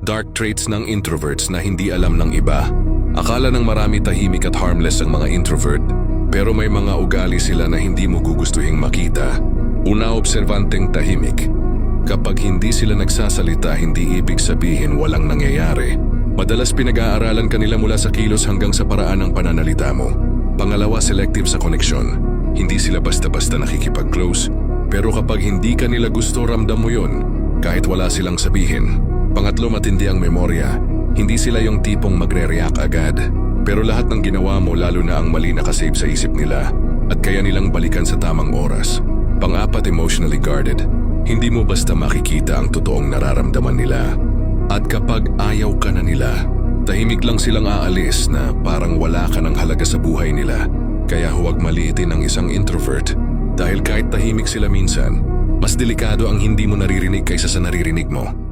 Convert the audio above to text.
Dark traits ng introverts na hindi alam ng iba. Akala ng marami tahimik at harmless ang mga introvert, pero may mga ugali sila na hindi mo gugustuhing makita. Una, observanteng tahimik. Kapag hindi sila nagsasalita, hindi ibig sabihin walang nangyayari. Madalas pinag-aaralan kanila mula sa kilos hanggang sa paraan ng pananalita mo. Pangalawa, selective sa koneksyon. Hindi sila basta-basta nakikipag-close, pero kapag hindi ka nila gusto, ramdam mo yon, kahit wala silang sabihin. Pangatlo, matindi ang memorya. Hindi sila yung tipong magre-react agad. Pero lahat ng ginawa mo, lalo na ang mali nakasave sa isip nila, at kaya nilang balikan sa tamang oras. Pang-apat, emotionally guarded. Hindi mo basta makikita ang totoong nararamdaman nila. At kapag ayaw ka na nila, tahimik lang silang aalis na parang wala ka ng halaga sa buhay nila. Kaya huwag maliitin ang isang introvert dahil kahit tahimik sila minsan, mas delikado ang hindi mo naririnig kaysa sa naririnig mo.